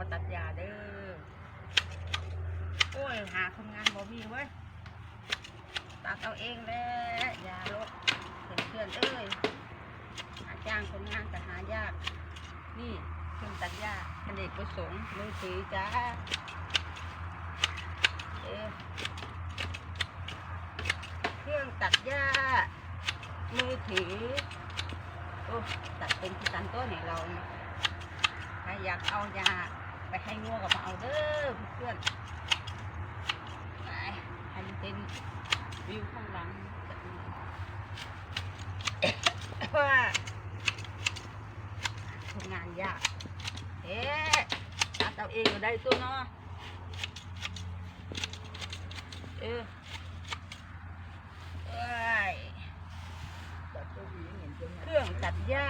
มาตัดยาเด้อ โอ้ย หาคนงานบ่มีเว้ย ตัดเอาเองแหล้วยาลดเพื่อนเพื่อนๆเอ้ย หาจ้างคนงานก็หายาก นี่เครื่องตัดหญ้าอเนกประสงค์มือถือจ้า เอ๊ะเครื่องตัดหญ้ามือถือโอ้ตัดเป็นที่ตันต้นให้เรา ใครอยากเอายา เด้อเพื่อนไปให้มันเป็นวิวข้างหลังว่าทำงานยาก เอ๊ะตัดเอาเองก็ได้ตัวเนาะ เออเอ้ยเครื่องตัดหญ้า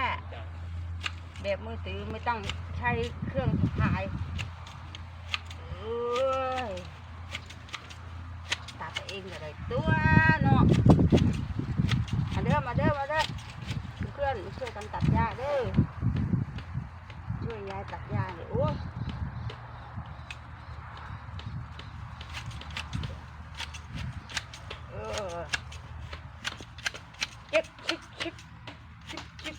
แบบมือถือไม่ต้องใช้เครื่องสะพายเอ้ยตัดเองก็ได้ ตัวเนาะมาเด้อมาเด้อมาเด้อเพื่อนช่วยกันตัดหญ้าเด้อช่วยยายตัดหญ้าเนี่ยโอ้ยเออเก็บชิบชิบชิบชิบ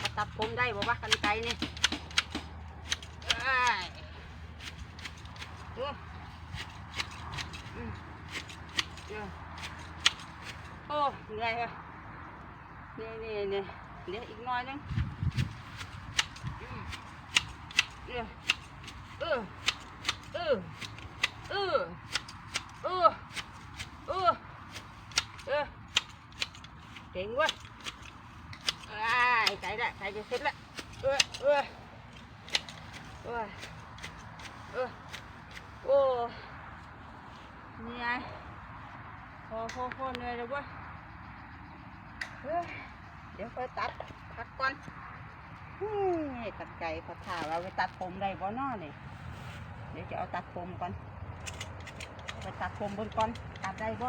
มาตัดผมได้บ่วะกันไกลนี่เอ้ยดูอืมเดี๋ยวโอ้ เหนื่อยว่ะนี่นี่นี่เดี๋ยวอีกหน่อยนึงเดี๋ยวเออเออเออเออเออเออเก่งเว้ยอ้ายใจละใจจะเสร็จละเออเออเออเออโอ้นี่ไงพอพอพอเหนื่อยแล้วเว้ย เดี๋ยวค่อยตัดพักก่อนฮึ่ตัดไก่เขาถาเราไปตัดผมได้บ่นอนี่เดี๋ยวจะเอาตัดผมก่อนไปตัดผมบนก่อนตัดได้บ่